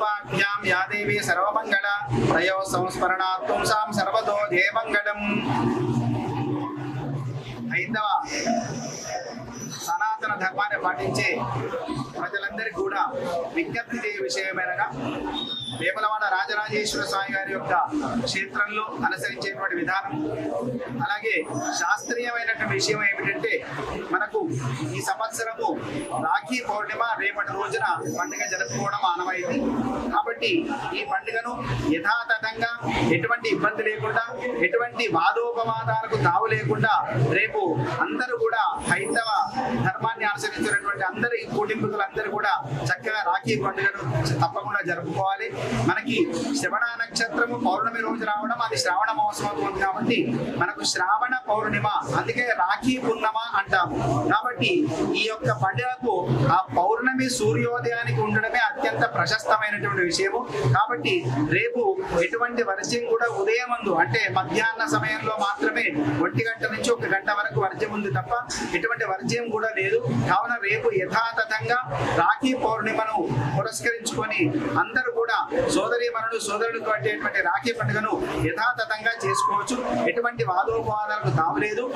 రూపాభ్యాం yeah దేవి సర్వమంగళ. ప్రయో సంస్మరణాత్ సర్వతో సర్వదో దేవంగళం ఐదవ సనాతన ధర్మాన్ని పాటించే ప్రజలందరికీ కూడా విజ్ఞప్తి చేయ విషయమేనగా వేములవాడ రాజరాజేశ్వర స్వామి గారి యొక్క క్షేత్రంలో అనుసరించేటువంటి విధానం. అలాగే శాస్త్రీయమైనటువంటి విషయం ఏమిటంటే మనకు ఈ సంవత్సరము రాఖీ పౌర్ణిమ రేపటి రోజున పండుగ జరుపుకోవడం ఆనవాయితీ. కాబట్టి ఈ పండుగను యథాతథంగా ఎటువంటి ఇబ్బంది లేకుండా ఎటువంటి వాదోపవాదాలకు తావు లేకుండా రేపు అందరూ కూడా హైందవ కుటుంబీకులందరూ కూడా చక్కగా రాఖీ పండుగను తప్పకుండా జరుపుకోవాలి. మనకి శ్రవణ నక్షత్రము పౌర్ణమి రోజు రావడం అది శ్రావణ మహోత్సవం కాబట్టి మనకు శ్రావణ పౌర్ణిమ అందుకే రాఖీ పున్నమ కాబట్టి ఈ యొక్క పండుగకు ఆ పౌర్ణమి సూర్యోదయానికి ఉండడమే అత్యంత ప్రశస్తమైనటువంటి విషయము. కాబట్టి రేపు ఎటువంటి వర్జ్యం కూడా ఉదయమందు అంటే మధ్యాహ్న సమయంలో మాత్రమే ఒంటి గంట నుంచి ఒక గంట వరకు వర్జ్యం ఉంది తప్ప ఎటువంటి వర్జ్యం కూడా లేదు. కావున రేపు యథాతథంగా రాఖీ పౌర్ణిమను పురస్కరించుకొని అందరూ కూడా సోదరి మనుడు సోదరుడు కట్టేటువంటి రాఖీ పండుగను యథాతథంగా చేసుకోవచ్చు. ఎటువంటి వాదోపవాదాలకు తావలేదు.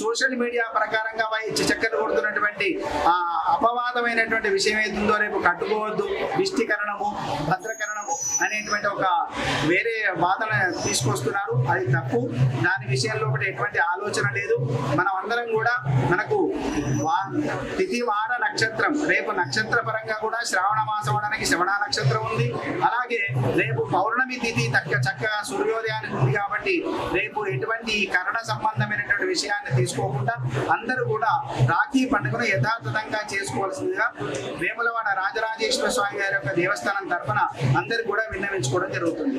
సోషల్ మీడియా ప్రకారంగా వై కాబట్టి ఆ అపవాదమైనటువంటి విషయం ఏతుందో రేపు కట్టుకోవద్దు. విష్టికరణము భద్రకరణము అనేటువంటి ఒక వేరే వాదన తీసుకొస్తున్నారు. అది తప్పు. దాని విషయంలో ఒకటి ఎటువంటి ఆలోచన లేదు. మనం అందరం కూడా మనకు వా- తిథి వార నక్షత్రం. రేపు నక్షత్ర పరంగా కూడా శ్రావణ మాసం అనడానికి శ్రవణ నక్షత్రం ఉంది. అలాగే రేపు పౌర్ణమి తిథి తక్క చక్కగా సూర్యోదయానికి ఉంది కాబట్టి రేపు ఎటువంటి కరణ సంబంధమైనటువంటి విషయాన్ని తీసుకోకుండా అందరూ కూడా రాఖీ పండుగను యథాతథంగా చేసుకోవాల్సిందిగా వేములవాడ రాజరాజేశ్వర స్వామి గారి యొక్క దేవస్థానం తరఫున అందరూ కూడా విన్నవించుకోవడం జరుగుతుంది.